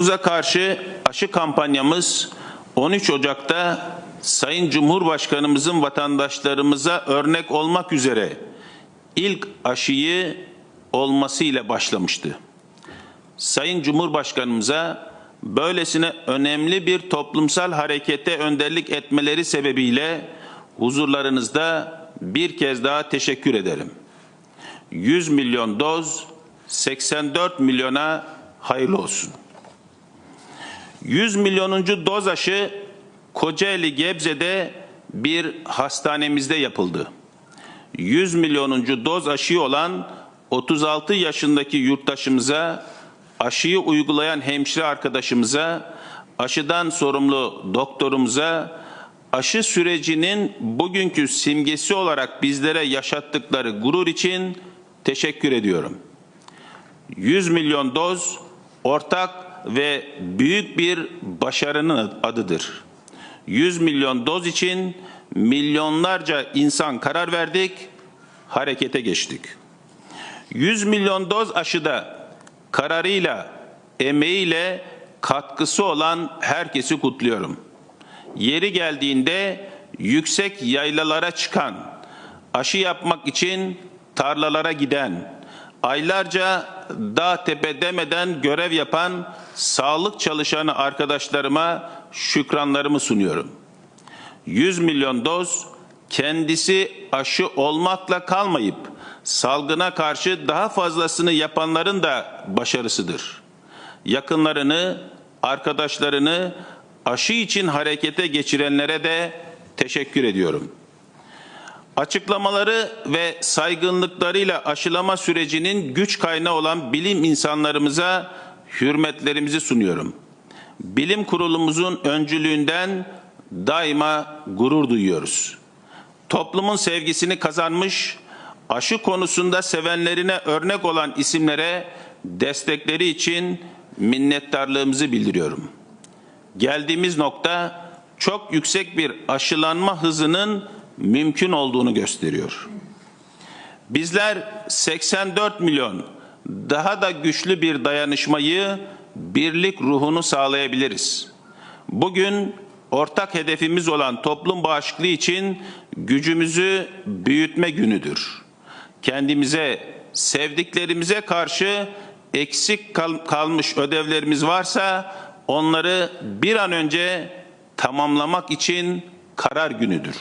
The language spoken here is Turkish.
Uza karşı aşı kampanyamız 13 Ocak'ta Sayın Cumhurbaşkanımızın vatandaşlarımıza örnek olmak üzere ilk aşıyı olmasıyla başlamıştı. Sayın Cumhurbaşkanımıza böylesine önemli bir toplumsal harekete önderlik etmeleri sebebiyle huzurlarınızda bir kez daha teşekkür ederim. 100 milyon doz 84 milyona hayırlı olsun. 100 milyonuncu doz aşı Kocaeli Gebze'de bir hastanemizde yapıldı. 100 milyonuncu doz aşı olan 36 yaşındaki yurttaşımıza, aşıyı uygulayan hemşire arkadaşımıza, aşıdan sorumlu doktorumuza, aşı sürecinin bugünkü simgesi olarak bizlere yaşattıkları gurur için teşekkür ediyorum. 100 milyon doz ortak ve büyük bir başarının adıdır. 100 milyon doz için milyonlarca insan karar verdik, harekete geçtik. 100 milyon doz aşıda kararıyla, emeğiyle katkısı olan herkesi kutluyorum. Yeri geldiğinde yüksek yaylalara çıkan, aşı yapmak için tarlalara giden, aylarca dağ tepe demeden görev yapan sağlık çalışanı arkadaşlarıma şükranlarımı sunuyorum. 100 milyon doz kendisi aşı olmakla kalmayıp salgına karşı daha fazlasını yapanların da başarısıdır. Yakınlarını, arkadaşlarını aşı için harekete geçirenlere de teşekkür ediyorum. Açıklamaları ve saygınlıklarıyla aşılama sürecinin güç kaynağı olan bilim insanlarımıza hürmetlerimizi sunuyorum. Bilim kurulumuzun öncülüğünden daima gurur duyuyoruz. Toplumun sevgisini kazanmış, aşı konusunda sevenlerine örnek olan isimlere destekleri için minnettarlığımızı bildiriyorum. Geldiğimiz nokta çok yüksek bir aşılanma hızının mümkün olduğunu gösteriyor. Bizler 84 milyon daha da güçlü bir dayanışmayı, birlik ruhunu sağlayabiliriz. Bugün ortak hedefimiz olan toplum bağışıklığı için gücümüzü büyütme günüdür. Kendimize, sevdiklerimize karşı eksik kal- kalmış ödevlerimiz varsa onları bir an önce tamamlamak için karar günüdür.